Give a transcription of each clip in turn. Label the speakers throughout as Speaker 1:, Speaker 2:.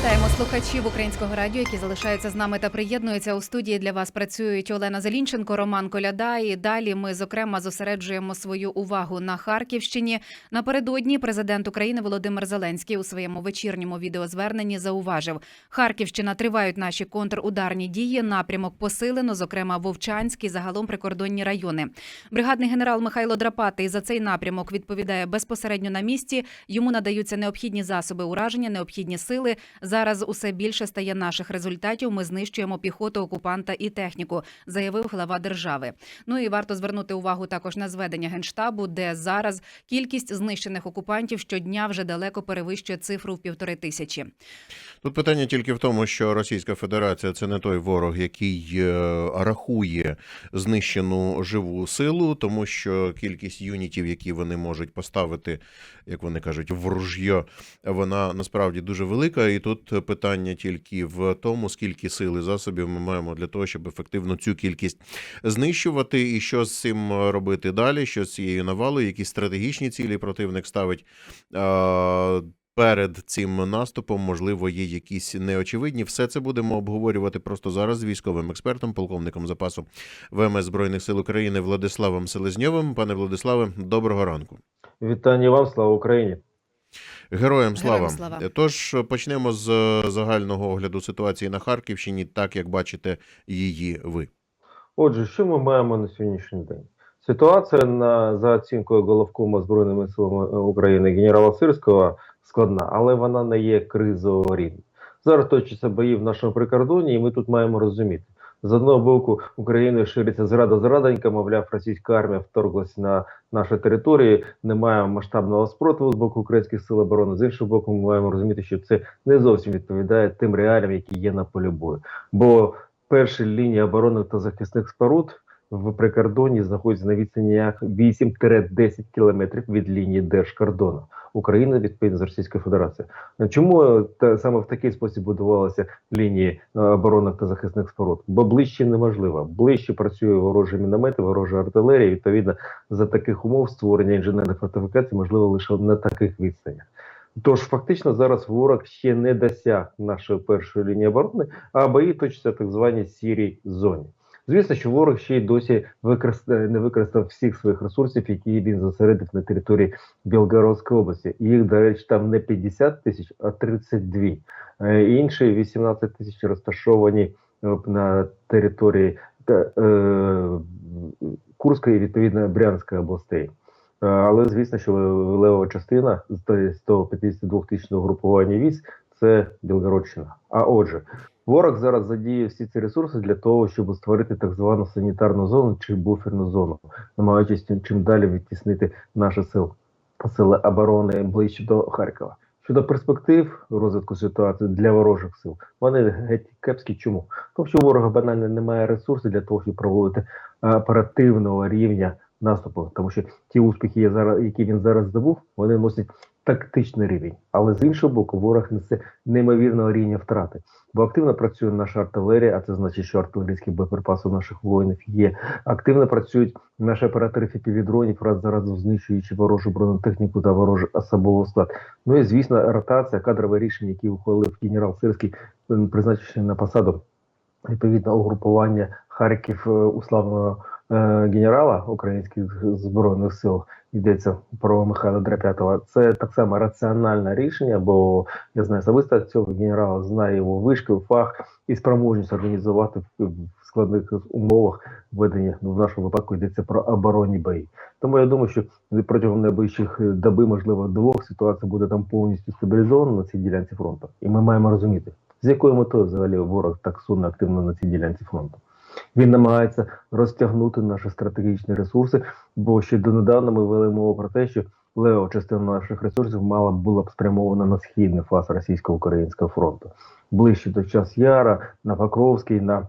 Speaker 1: Вітаємо слухачів українського радіо, які залишаються з нами та приєднуються у студії. Для вас працюють Олена Зелінченко, Роман Коляда. І далі ми зокрема зосереджуємо свою увагу на Харківщині. Напередодні президент України Володимир Зеленський у своєму вечірньому відеозверненні зауважив: Харківщина тривають наші контрударні дії. Напрямок посилено, зокрема Вовчанський, загалом прикордонні райони. Бригадний генерал Михайло Драпатий за цей напрямок відповідає безпосередньо на місці. Йому надаються необхідні засоби ураження, необхідні сили. Зараз усе більше стає наших результатів. Ми знищуємо піхоту окупанта і техніку, заявив глава держави. Ну і варто звернути увагу також на зведення генштабу, де зараз кількість знищених окупантів щодня вже далеко перевищує цифру в півтори тисячі.
Speaker 2: Тут питання тільки в тому, що Російська Федерація це не той ворог, який е, рахує знищену живу силу, тому що кількість юнітів, які вони можуть поставити, як вони кажуть, в ружьо, вона насправді дуже велика. І тут питання тільки в тому, скільки сил і засобів ми маємо для того, щоб ефективно цю кількість знищувати, і що з цим робити далі, що з цією навалою, які стратегічні цілі противник ставить. Перед цим наступом, можливо, є якісь неочевидні. Все це будемо обговорювати просто зараз з військовим експертом, полковником запасу ВМС Збройних сил України Владиславом Селезньовим. Пане Владиславе, доброго ранку.
Speaker 3: Вітання вам, слава Україні.
Speaker 2: Героям слава.
Speaker 1: Героям слава.
Speaker 2: Тож почнемо з е, загального огляду ситуації на Харківщині, так як бачите її ви.
Speaker 3: Отже, що ми маємо на сьогоднішній день? Ситуація на за оцінкою головкома збройними силами е, України генерала Сирського складна, але вона не є кризового рівня. Зараз точаться бої в нашому прикордоні, і ми тут маємо розуміти. З одного боку, Україною шириться зрада зрадонька, мовляв, російська армія вторглась на наші території, немає масштабного спротиву з боку українських сил оборони. З іншого боку, ми маємо розуміти, що це не зовсім відповідає тим реаліям, які є на полі бою. Бо перша лінія оборони та захисних споруд в прикордоні знаходяться на відстані як 8-10 кілометрів від лінії держкордону. України відповідно з Російської Федерації. Чому та, саме в такий спосіб будувалися лінії е, оборонних та захисних споруд? Бо ближче неможливо. Ближче працює ворожі міномети, ворожа артилерія. Відповідно, за таких умов створення інженерних фортифікацій можливо лише на таких відстанях. Тож фактично зараз ворог ще не досяг нашої першої лінії оборони, а бої точаться так званій сірій зоні. Звісно, що ворог ще й досі використав, не використав всіх своїх ресурсів, які він зосередив на території Білгородської області. Їх, до речі, там не 50 тисяч, а 32. Е, Інші 18 тисяч розташовані е, на території е, Курської і відповідно Брянської областей. Е, Але звісно, що левова частина з тої- з того 52 тисячного групування військ це Білгородщина. А отже, ворог зараз задіє всі ці ресурси для того, щоб створити так звану санітарну зону чи буферну зону, намагаючись чим- далі відтіснити наші сил сили оборони ближче до Харкова. Щодо перспектив розвитку ситуації для ворожих сил, вони геть кепські. Чому? Тому що у ворога банально немає ресурсів для того, щоб проводити оперативного рівня наступу, тому що ті успіхи, які він зараз здобув, вони носять тактичний рівень. Але з іншого боку, ворог несе неймовірного рівня втрати, бо активно працює наша артилерія, а це значить, що артилерійські боєприпаси у наших воїнів є. Активно працюють наші оператори фіпівідронів, раз зараз знищуючи ворожу бронетехніку та ворожий особовий склад. Ну і звісно, ротація, кадрове рішення, які ухвалив генерал Сирський, призначивши на посаду відповідно угрупування Харків е, уславного генерала українських збройних сил. Йдеться про Михайла Драп'ятова. Це так само раціональне рішення, бо я знаю особисто цього генерала, знаю його вишкіл, фах і спроможність організувати в, складних умовах ведення. Ну, в нашому випадку йдеться про оборонні бої. Тому я думаю, що протягом найближчих е, доби, можливо, двох ситуація буде там повністю стабілізована на цій ділянці фронту. І ми маємо розуміти, з якою метою взагалі ворог так сумно активно на цій ділянці фронту. Він намагається розтягнути наші стратегічні ресурси, бо ще донедавна ми вели мову про те, що лева частина наших ресурсів мала була б спрямована на східний фас російсько-українського фронту. Ближче до час Яра, на Покровський, на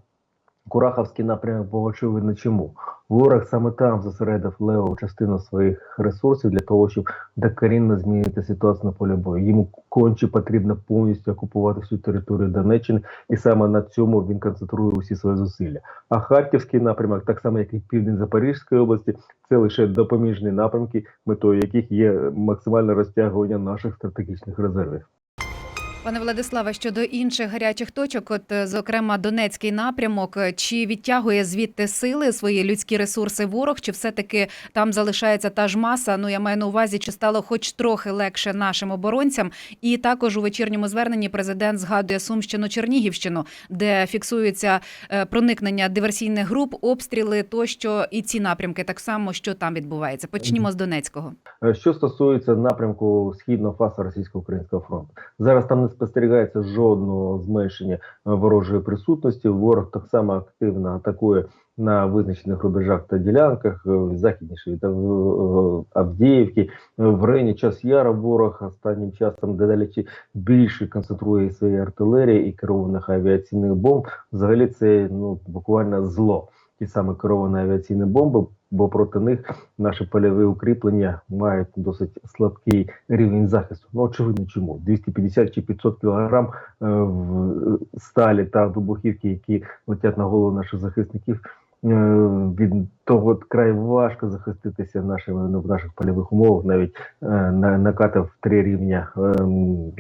Speaker 3: Кураховський напрямок, бо очевидно чому. Ворог саме там зосередив леву частину своїх ресурсів для того, щоб докорінно змінити ситуацію на полі бою. Йому конче потрібно повністю окупувати всю територію Донеччини, і саме на цьому він концентрує усі свої зусилля. А Харківський напрямок, так само як і південь Запорізької області, це лише допоміжні напрямки, метою яких є максимальне розтягування наших стратегічних резервів.
Speaker 1: Пане Владиславе, щодо інших гарячих точок, от е, зокрема Донецький напрямок, е, чи відтягує звідти сили свої людські ресурси ворог, чи все таки там залишається та ж маса? Ну я маю на увазі, чи стало хоч трохи легше нашим оборонцям? І також у вечірньому зверненні президент згадує Сумщину Чернігівщину, де фіксується е, проникнення диверсійних груп, обстріли тощо, і ці напрямки так само, що там відбувається. Почнімо з Донецького.
Speaker 3: Що стосується напрямку східного фасу російсько-українського фронту, зараз там не спостерігається жодного зменшення е, ворожої присутності. Ворог так само активно атакує на визначених рубежах та ділянках е, західніше від е, Авдіївки, в районі час яра ворог останнім часом дедалі більше концентрує свої артилерії і керованих авіаційних бомб. Взагалі це ну буквально зло. Ті саме керовані авіаційні бомби, бо проти них наші польові укріплення мають досить слабкий рівень захисту. Ну очевидно, чому 250 чи 500 кілограм е, в сталі та вибухівки, які летять на голову наших захисників. е, Від того край важко захиститися нашими ну, в наших польових умовах, навіть е, на накатив три рівня ем,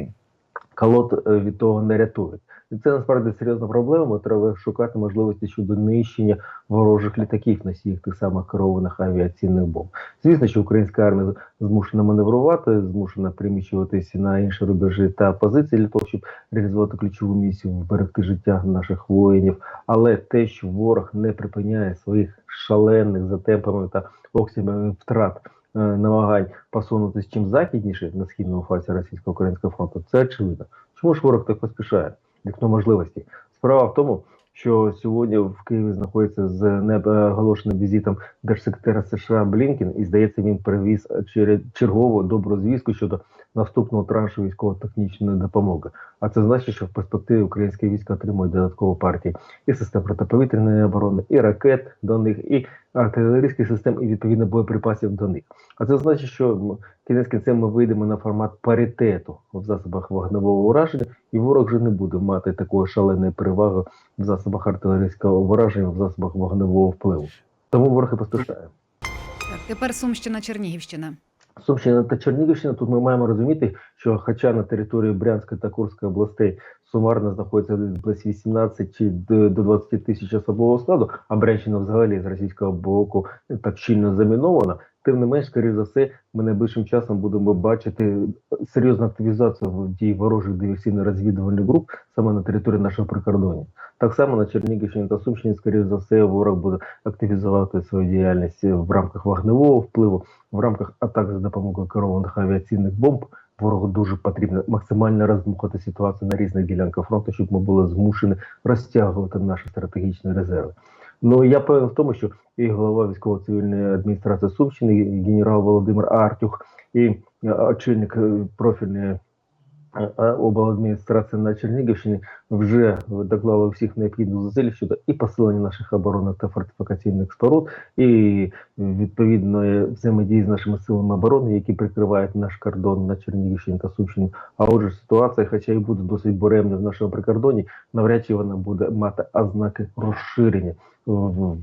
Speaker 3: колод е, від того не рятують. І це насправді серйозна проблема. Треба шукати можливості щодо нищення ворожих літаків носіїв тих самих керованих авіаційних бомб. Звісно, що українська армія змушена маневрувати, змушена переміщуватися на інші рубежі та позиції для того, щоб реалізувати ключову місію вберегти життя наших воїнів. Але те, що ворог не припиняє своїх шалених за темпами та обсягами втрат. Е, Намагань посунутися чим західніше на східному фасі російсько-українського фронту, це очевидно. Чому ж ворог так поспішає? Вікно можливості. Справа в тому, що сьогодні в Києві знаходиться з неоголошеним візитом держсекретаря США Блінкен, і здається, він привіз чергову добру звістку щодо наступного траншу військово-технічної допомоги. А це значить, що в перспективі українські війська отримують додаткову партію і систем протиповітряної оборони, і ракет до них, і артилерійських систем, і відповідно боєприпасів до них. А це значить, що кінець кінцем ми вийдемо на формат паритету в засобах вогневого ураження, і ворог вже не буде мати такої шаленої переваги в засобах артилерійського ураження, в засобах вогневого впливу. Тому ворог і.
Speaker 1: Так, тепер Сумщина Чернігівщина.
Speaker 3: Сумщина та Чернігівщина, тут ми маємо розуміти, що хоча на території Брянської та Курської областей сумарно знаходиться десь 18 чи до до 20 тисяч особового складу, а Брянщина взагалі з російського боку так щільно замінована, тим не менш, скоріше за все, ми найближчим часом будемо бачити серйозну активізацію в дії ворожих диверсійно-розвідувальних груп саме на території нашого прикордоння. Так само на Чернігівщині та Сумщині, скоріше за все, ворог буде активізувати свою діяльність в рамках вогневого впливу, в рамках атак за допомогою керованих авіаційних бомб. Ворогу дуже потрібно максимально роздмухати ситуацію на різних ділянках фронту, щоб ми були змушені розтягувати наші стратегічні резерви. Ну я певен в тому, що і голова військово-цивільної адміністрації Сумщини, генерал Володимир Артюх, і е, очільник е, профільної обладміністрації на Чернігівщині вже доклали всіх необхідних зусиль щодо і посилення наших оборонних та фортифікаційних споруд, і відповідної взаємодії з нашими силами оборони, які прикривають наш кордон на Чернігівщині та Сумщині. А отже, ситуація, хоча і буде досить буремна в нашому прикордоні, навряд чи вона буде мати ознаки розширення в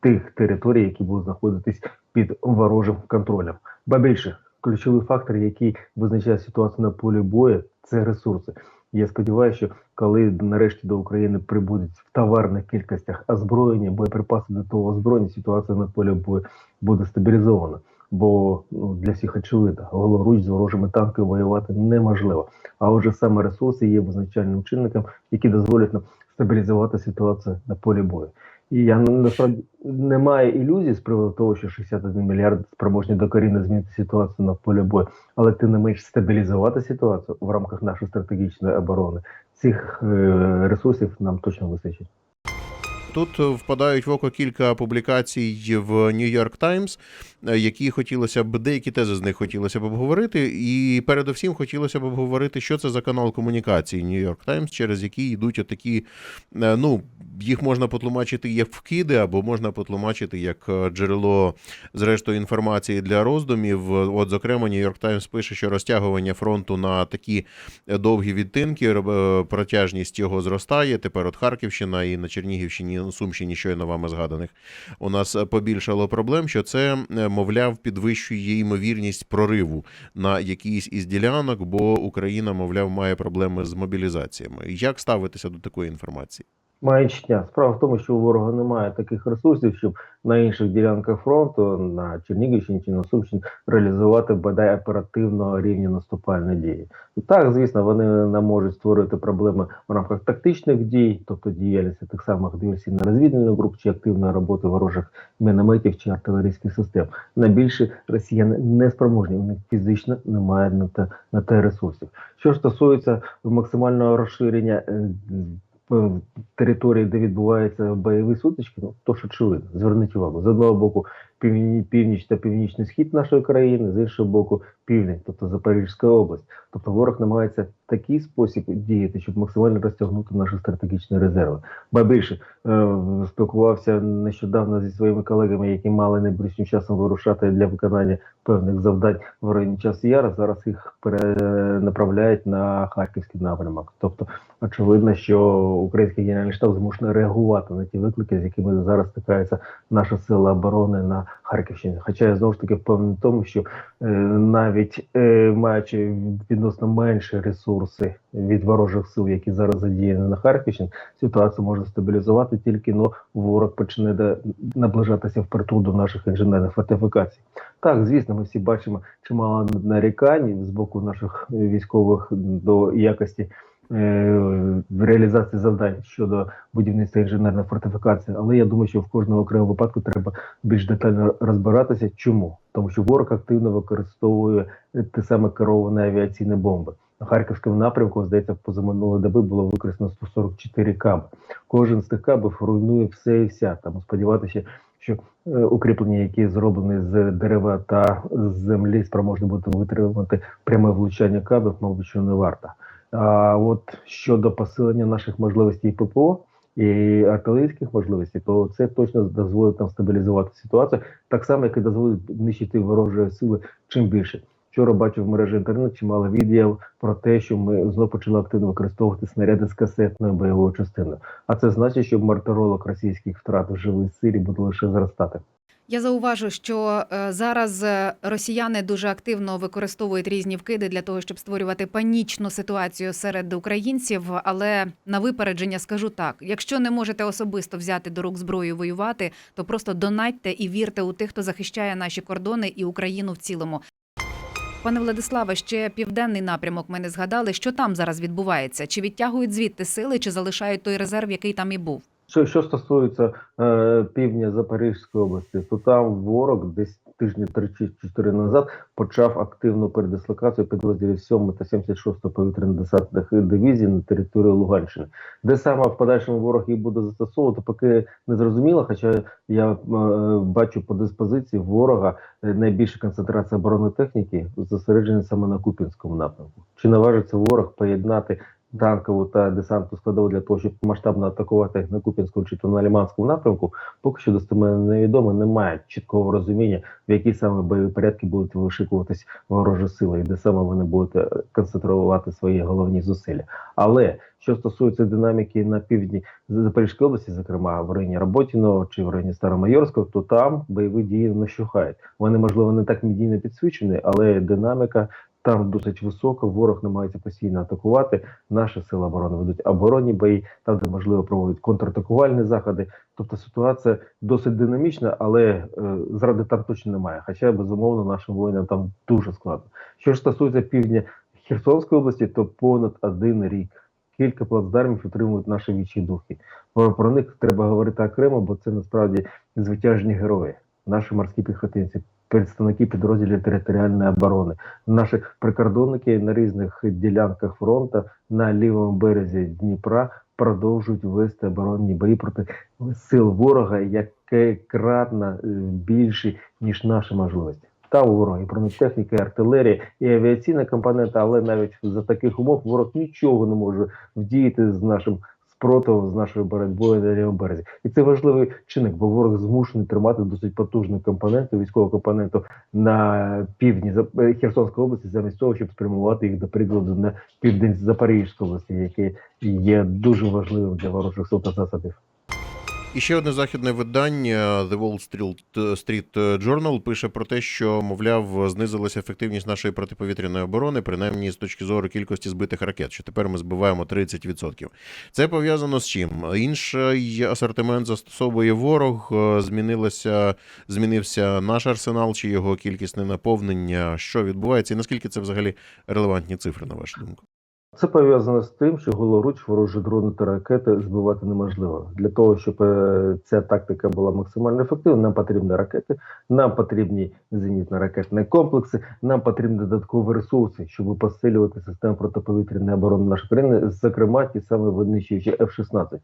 Speaker 3: тих територій, які будуть знаходитись під ворожим контролем. Ба більше ключовий фактор, який визначає ситуацію на полі бою, це ресурси. Я сподіваюся, що коли нарешті до України прибудуть в товарних кількостях озброєння, боєприпаси до того озброєння, ситуація на полі бою буде стабілізована. Бо ну, для всіх очевидно, голоруч з ворожими танками воювати неможливо. А отже, саме ресурси є визначальним чинником, які дозволять нам стабілізувати ситуацію на полі бою. І я насправді не маю ілюзій з приводу того, що 61 мільярд спроможні докорінно змінити ситуацію на полі бою, але ти не менш стабілізувати ситуацію в рамках нашої стратегічної оборони. Цих е, ресурсів нам точно вистачить.
Speaker 2: Тут впадають в око кілька публікацій в New York Times, е, які хотілося б деякі тези з них хотілося б обговорити. І передусім хотілося б обговорити, що це за канал комунікації New York Times, через який йдуть отакі, е, ну їх можна потлумачити як вкиди, або можна потлумачити як е, джерело зрештою інформації для роздумів. От, зокрема, New York Times пише, що розтягування фронту на такі довгі відтинки, протяжність його зростає. Тепер от Харківщина і на Чернігівщині на Сумщині, щойно вами згаданих, у нас е, побільшало проблем, що це, е, мовляв, підвищує ймовірність прориву на якійсь із ділянок, бо Україна, мовляв, має проблеми з мобілізаціями. Як ставитися до такої інформації?
Speaker 3: Маячня. Справа в тому, що у ворога немає таких ресурсів, щоб на інших ділянках фронту, на Чернігівщині чи на Сумщині, реалізувати бодай оперативного рівня наступальної дії. Так, звісно, вони нам можуть створити проблеми в рамках тактичних дій, тобто діяльності тих самих диверсійно-розвідувальних груп чи активної роботи ворожих мінометів чи артилерійських систем. Найбільше росіяни не спроможні, у них фізично немає на те, на те ресурсів. Що стосується максимального розширення е, території, де відбуваються бойові сутички, ну то ж очевидно. Зверніть увагу. З одного боку, північ та північний схід нашої країни, з іншого боку, південь, тобто Запорізька область. Тобто ворог намагається в такий спосіб діяти, щоб максимально розтягнути наші стратегічні резерви. Ба більше е, спілкувався нещодавно зі своїми колегами, які мали найближчим часом вирушати для виконання певних завдань в районі час яра. Зараз їх перенаправляють на харківський напрямок. Тобто очевидно, що український генеральний штаб змушений реагувати на ті виклики, з якими зараз стикається наша сила оборони на Харківщині. Хоча я знову ж таки впевнений в тому, що е, навіть е, маючи відносно менші ресурси від ворожих сил, які зараз задіяні на Харківщині, ситуацію можна стабілізувати тільки но ворог почне де- наближатися впритул до наших інженерних фортифікацій. Так, звісно, ми всі бачимо чимало нарікань з боку наших військових до якості е, реалізації завдань щодо будівництва інженерної фортифікації. Але я думаю, що в кожному окремому випадку треба більш детально розбиратися. Чому? Тому що ворог активно використовує те саме керовані авіаційні бомби. На Харківському напрямку, здається, позаминулої доби було використано 144 каби. Кожен з тих кабів руйнує все і вся. Тому сподіватися, що е, укріплення, які зроблені з дерева та з землі, спроможні будуть витримати пряме влучання кабів, мабуть, що не варто. А от щодо посилення наших можливостей ППО і артилерійських можливостей, то це точно дозволить нам стабілізувати ситуацію, так само, як і дозволить нищити ворожі сили чим більше. Вчора бачив в мережі інтернет чимало відео про те, що ми знову почали активно використовувати снаряди з касетною бойовою частиною. А це значить, що мартиролог російських втрат в живій силі буде лише зростати.
Speaker 1: Я зауважу, що е, зараз е, росіяни дуже активно використовують різні вкиди для того, щоб створювати панічну ситуацію серед українців. Але на випередження скажу так: якщо не можете особисто взяти до рук зброю воювати, то просто донатьте і вірте у тих, хто захищає наші кордони і Україну в цілому. Пане Владиславе, ще південний напрямок ми не згадали. Що там зараз відбувається? Чи відтягують звідти сили, чи залишають той резерв, який там і був?
Speaker 3: Що, що стосується е, півдня Запорізької області, то там ворог десь тижні 3-4 назад почав активну передислокацію підрозділів 7 та 76 повітряно-десантних дивізій на територію Луганщини. Де саме в подальшому ворог їх буде застосовувати, поки не зрозуміло. Хоча я е, бачу по диспозиції ворога е, найбільша концентрація бронетехніки зосереджена саме на Купінському напрямку. Чи наважиться ворог поєднати танкову та десантну складову для того, щоб масштабно атакувати на Купінському чи то на Ліманському напрямку, поки що достеменно невідомо, немає чіткого розуміння, в які саме бойові порядки будуть вишикуватись ворожі сили, і де саме вони будуть е, концентрувати свої головні зусилля. Але що стосується динаміки на півдні Запорізької області, зокрема в районі Роботіного чи в районі Старомайорського, то там бойові дії нащухають. Вони можливо не так медійно підсвічені, але динаміка. Там досить висока, ворог намагається постійно атакувати. Наші сили оборони ведуть оборонні бої, там, де можливо проводять контратакувальні заходи. Тобто ситуація досить динамічна, але е, зради там точно немає. Хоча безумовно нашим воїнам там дуже складно. Що ж стосується півдня Херсонської області, то понад один рік кілька плацдармів утримують наші вічі духи. Про, про них треба говорити окремо, бо це насправді звитяжні герої, наші морські піхотинці. Представники підрозділів територіальної оборони, наші прикордонники на різних ділянках фронту на лівому березі Дніпра продовжують вести оборонні бої проти сил ворога, яке кратно е, більші ніж наші можливості. Та у ворога і бронетехніка, і артилерія, і авіаційна компонента, але навіть за таких умов ворог нічого не може вдіяти з нашим спротивом, з нашою боротьбою на лівому березі. І це важливий чинник, бо ворог змушений тримати досить потужну компоненту, військову компоненту на півдні е, Херсонської області, замість того, щоб спрямувати їх, до прикладу, на південь Запорізької області, яке є дуже важливим для ворожих сил та засобів.
Speaker 2: І ще одне західне видання The Wall Street Journal пише про те, що, мовляв, знизилася ефективність нашої протиповітряної оборони, принаймні з точки зору кількості збитих ракет, що тепер ми збиваємо 30%. Це пов'язано з чим? Інший асортимент застосовує ворог, змінилося, змінився наш арсенал чи його кількісне наповнення. Що відбувається, і наскільки це взагалі релевантні цифри, на вашу думку?
Speaker 3: Це пов'язано з тим, що голоруч ворожі дрони та ракети збивати неможливо. Для того, щоб е, ця тактика була максимально ефективною, нам потрібні ракети, нам потрібні зенітно-ракетні комплекси, нам потрібні додаткові ресурси, щоб посилювати систему протиповітряної оборони нашої країни, зокрема ті саме винищуючі F-16.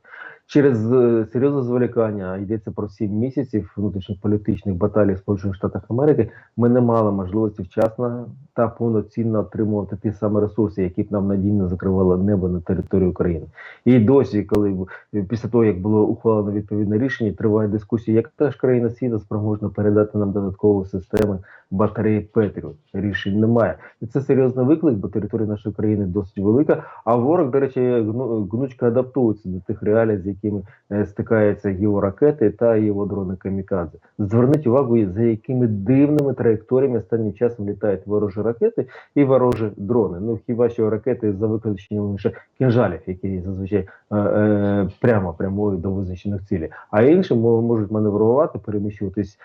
Speaker 3: Через е, серйозне зволікання, йдеться про 7 місяців внутрішньополітичних баталій в Сполучених Штатах Америки, ми не мали можливості вчасно та повноцінно отримувати ті самі ресурси, які б нам надійно закривала небо на території України. І досі, коли після того, як було ухвалено відповідне рішення, триває дискусія, яка ж країна світу спроможна передати нам додаткові системи батареї Петріот. Рішень немає. І це серйозний виклик, бо територія нашої країни досить велика. А ворог, до речі, гну- гнучко адаптується до тих реалій, з якими е, стикаються його ракети та його дрони камікадзе. Зверніть увагу, за якими дивними траєкторіями останнім часом літають ворожі ракети і ворожі дрони. Ну хіба що ракети за виключенням лише кінжалів, які зазвичай е, е, прямо прямують до визначених цілей. А інші можуть маневрувати, переміщуватись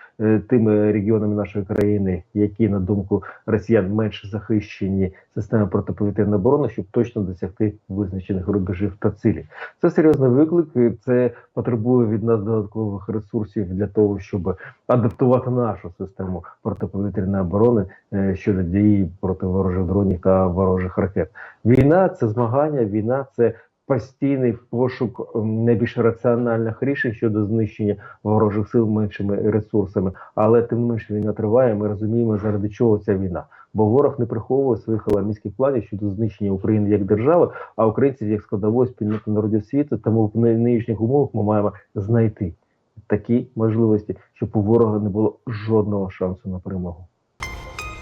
Speaker 3: тими регіонами нашої країни, які на думку росіян менш захищені системи протиповітряної оборони, щоб точно досягти визначених рубежів та цілей. Це серйозний виклик. Це потребує від нас додаткових ресурсів для того, щоб адаптувати нашу систему протиповітряної оборони е, щодо дії проти ворожих дронів та ворожих ракет. Війна це змагання, війна це. Постійний пошук ем, найбільш раціональних рішень щодо знищення ворожих сил меншими ресурсами, але тим менше війна триває. Ми розуміємо, заради чого ця війна. Бо ворог не приховує своїх аламістських планів щодо знищення України як держави, а українців як складової спільноти народів світу. Тому в ни- нинішніх умовах ми маємо знайти такі можливості, щоб у ворога не було жодного шансу на перемогу.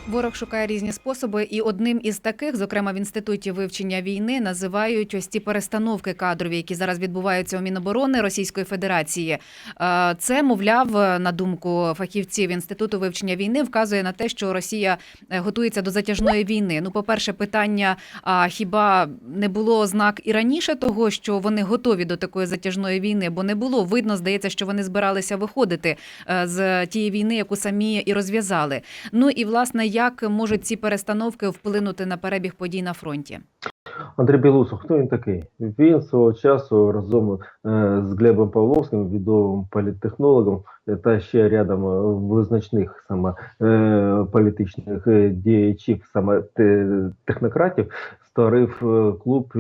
Speaker 1: Ворог шукає різні способи, і одним із таких, зокрема в інституті вивчення війни, називають ось ці перестановки кадрові, які зараз відбуваються у Міноборони Російської Федерації. Це, мовляв, на думку фахівців інституту вивчення війни, вказує на те, що Росія е, готується до затяжної війни. Ну, по перше, питання: а хіба не було ознак і раніше того, що вони готові до такої затяжної війни? Бо не було видно, здається, що вони збиралися виходити е, з тієї війни, яку самі і розв'язали. Ну і власне, як можуть ці перестановки вплинути на перебіг подій на фронті?
Speaker 3: Андрій Білусов, хто він такий? Він свого часу разом е, з Глебом Павловським, відомим політтехнологом, та ще рядом е, визначних саме е, політичних е, діячів, саме технократів, створив клуб,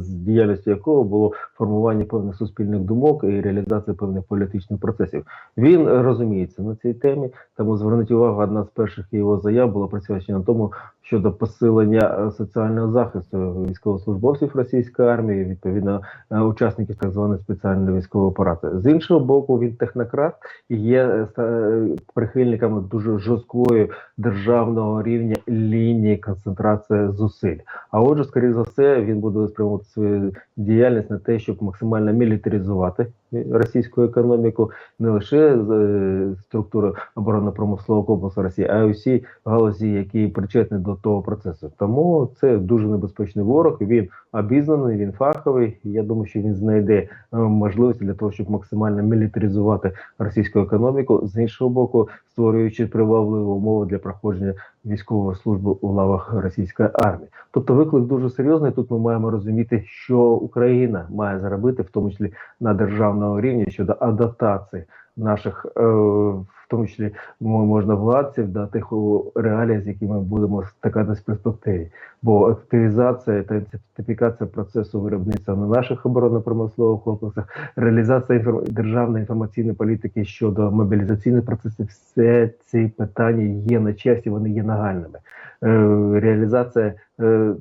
Speaker 3: з діяльністю якого було формування певних суспільних думок і реалізація певних політичних процесів. Він е, розуміється на цій темі, тому зверніть увагу, одна з перших його заяв була присвячена тому, щодо посилення е, соціального захисту військовослужбовців російської армії, відповідно е, учасників так званої спеціальної військової операції. З іншого боку, він технократ є е, е, прихильниками дуже жорсткої державного рівня лінії концентрації зусиль. А отже, скоріше за все, він буде спрямувати свою діяльність на те, щоб максимально мілітаризувати російську економіку, не лише е, структури оборонно-промислового комплексу Росії, а й усі галузі, які причетні до того процесу. Тому це дуже небезпечний ворог. Він обізнаний, він фаховий. Я думаю, що він знайде е, можливості для того, щоб максимально мілітаризувати російську економіку, з іншого боку, створюючи привабливі умови для проходження військової служби у лавах російської армії. Тобто виклик дуже серйозний. Тут ми маємо розуміти, що Україна має заробити, в тому числі на державному рівні щодо адаптації наших, е, в тому числі можна владців до тих реалій, з якими будемо стикатись в перспективі. Бо активізація та інтенсифікація процесу виробництва на наших оборонно-промислових комплексах, реалізація інформ... державної інформаційної політики щодо мобілізаційних процесів, все ці питання є на часі, вони є нагальними. Е, реалізація е,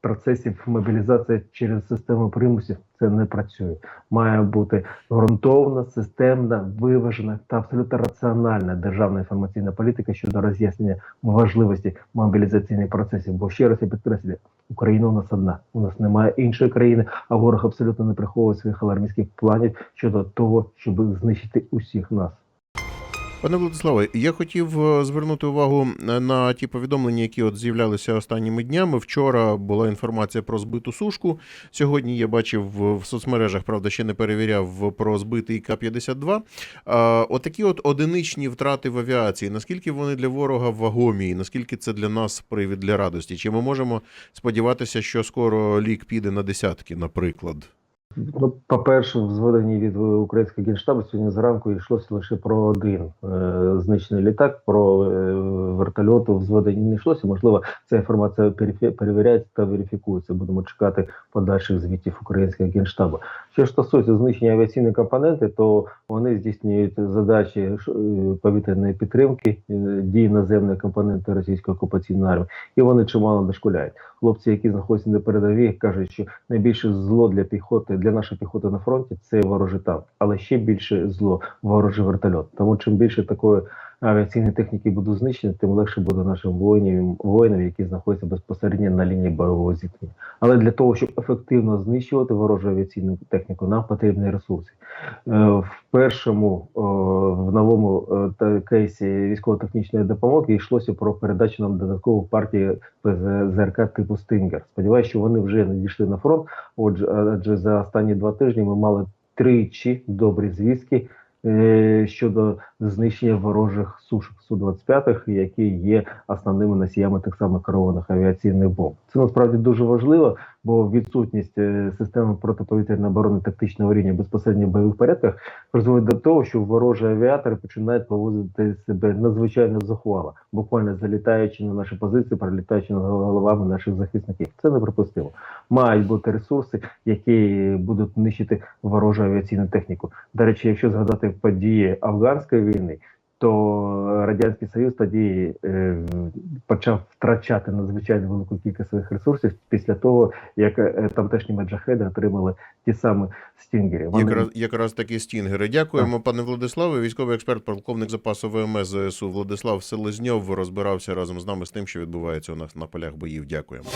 Speaker 3: процесів мобілізації через систему примусів це не працює. Має бути ґрунтовна, системна, виважена та абсолютно раціональна державна інформаційна політика щодо роз'яснення важливості мобілізаційних процесів. Бо ще раз я підкреслюю, Україна у нас одна. У нас немає іншої країни, а ворог абсолютно не приховує своїх алармістських планів щодо того, щоб знищити усіх нас.
Speaker 2: Пане Владиславе, я хотів е, звернути увагу е, на ті повідомлення, які от з'являлися останніми днями. Вчора була інформація про збиту сушку. Сьогодні я бачив в соцмережах, правда, ще не перевіряв про збитий К-52. Отакі от одиничні втрати в авіації. Наскільки вони для ворога вагомі, і наскільки це для нас привід для радості? Чи ми можемо сподіватися, що скоро лік піде на десятки, наприклад?
Speaker 3: Ну, по-перше, в зведенні від українського генштабу сьогодні зранку йшлося лише про один е, знищений літак, про е, вертольоту в зведенні не йшлося. Можливо, ця інформація перевіряється та верифікується. Будемо чекати подальших звітів українського генштабу. Що стосується знищення авіаційної компоненти, то вони здійснюють задачі е, повітряної підтримки е, дії наземної компоненти російської окупаційної армії, і вони чимало дошкуляють. Хлопці, які знаходяться на передовій, кажуть, що найбільше зло для піхоти, для нашої піхоти на фронті це ворожий танк, але ще більше зло ворожий вертольот. Тому чим більше такої авіаційної техніки буде знищено, тим легше буде нашим воїнам, воїнам, які знаходяться безпосередньо на лінії бойового зіткнення. Але для того, щоб ефективно знищувати ворожу авіаційну техніку, нам потрібні ресурси. Е, В першому е, в новому е, кейсі військово-технічної допомоги йшлося про передачу нам додаткову партію ПЗРК типу Стингер. Сподіваюся, що вони вже надійшли на фронт. Отже, адже за останні два тижні ми мали тричі добрі звістки е, щодо знищення ворожих сушок Су-25, які є основними носіями тих самих керованих авіаційних бомб. Це насправді дуже важливо, бо відсутність е, системи протиповітряної оборони тактичного рівня безпосередньо в бойових порядках призводить до того, що ворожі авіатори починають поводити себе надзвичайно зухвало, буквально залітаючи на наші позиції, пролітаючи над головами наших захисників. Це неприпустимо. Мають бути ресурси, які будуть нищити ворожу авіаційну техніку. До речі, якщо згадати події афганської війни. То радянський союз тоді е, почав втрачати надзвичайно велику кількість своїх ресурсів після того, як е, тамтешні меджахеди отримали ті самі стінгери. Вони
Speaker 2: Якраз, якраз такі стінгери. Дякуємо, пане Владиславе. Військовий експерт, полковник запасу ВМС ЗСУ Владислав Селезньов розбирався разом з нами з тим, що відбувається у нас на полях боїв. Дякуємо.